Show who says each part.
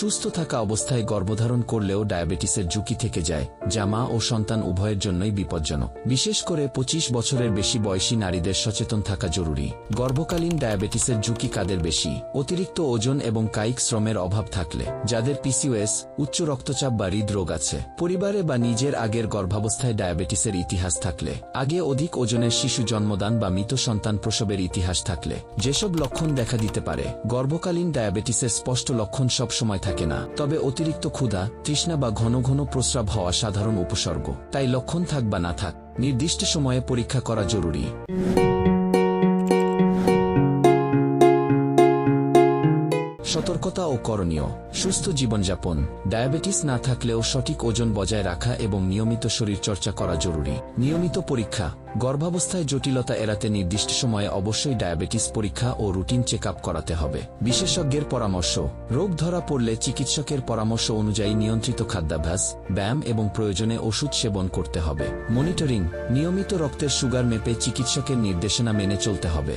Speaker 1: সুস্থ থাকা অবস্থায় গর্ভধারণ করলেও ডায়াবেটিসের ঝুঁকি থেকে যায়, যা মা ও সন্তান উভয়ের জন্যই বিপজ্জনক। বিশেষ করে ২৫ বছরের বেশি বয়সী নারীদের সচেতন থাকা জরুরি। গর্ভকালীন ডায়াবেটিসের ঝুঁকি কাদের বেশি? অতিরিক্ত ওজন এবং কায়িক শ্রমের অভাব থাকলে, যাদের পিসিওএস উচ্চ রক্তচাপ বা হৃদরোগ আছে। পরিবারে বা নিজের আগের গর্ভাবস্থায় ডায়াবেটিসের ইতিহাস থাকলে, আগে অধিক ওজনের শিশু জন্মদান বা মৃত সন্তান প্রসবের ইতিহাস থাকলে, যেসব লক্ষণ দেখা দিতে পারে, গর্ভকালীন ডায়াবেটিসের স্পষ্ট লক্ষণ সব সময় থাকে না। তবে অতিরিক্ত ক্ষুধা, তৃষ্ণা বা ঘন ঘন প্রস্রাব হওয়া সাধারণ উপসর্গ। তাই লক্ষণ থাক বা না থাক, নির্দিষ্ট সময়ে পরীক্ষা করা জরুরি। সতর্কতা ও করণীয়। সুস্থ জীবনযাপন। ডায়াবেটিস না থাকলেও সঠিক ওজন বজায় রাখা এবং নিয়মিত শরীরচর্চা করা জরুরি। নিয়মিত পরীক্ষা। গর্ভাবস্থায় জটিলতা এড়াতে নির্দিষ্ট সময়ে অবশ্যই ডায়াবেটিস পরীক্ষা ও রুটিন চেক করাতে হবে। বিশেষজ্ঞের পরামর্শ। রোগ ধরা পড়লে চিকিৎসকের পরামর্শ অনুযায়ী নিয়ন্ত্রিত খাদ্যাভ্যাস, ব্যায়াম এবং প্রয়োজনে ওষুধ সেবন করতে হবে। মনিটরিং। নিয়মিত রক্তের সুগার মেপে চিকিৎসকের নির্দেশনা মেনে চলতে হবে।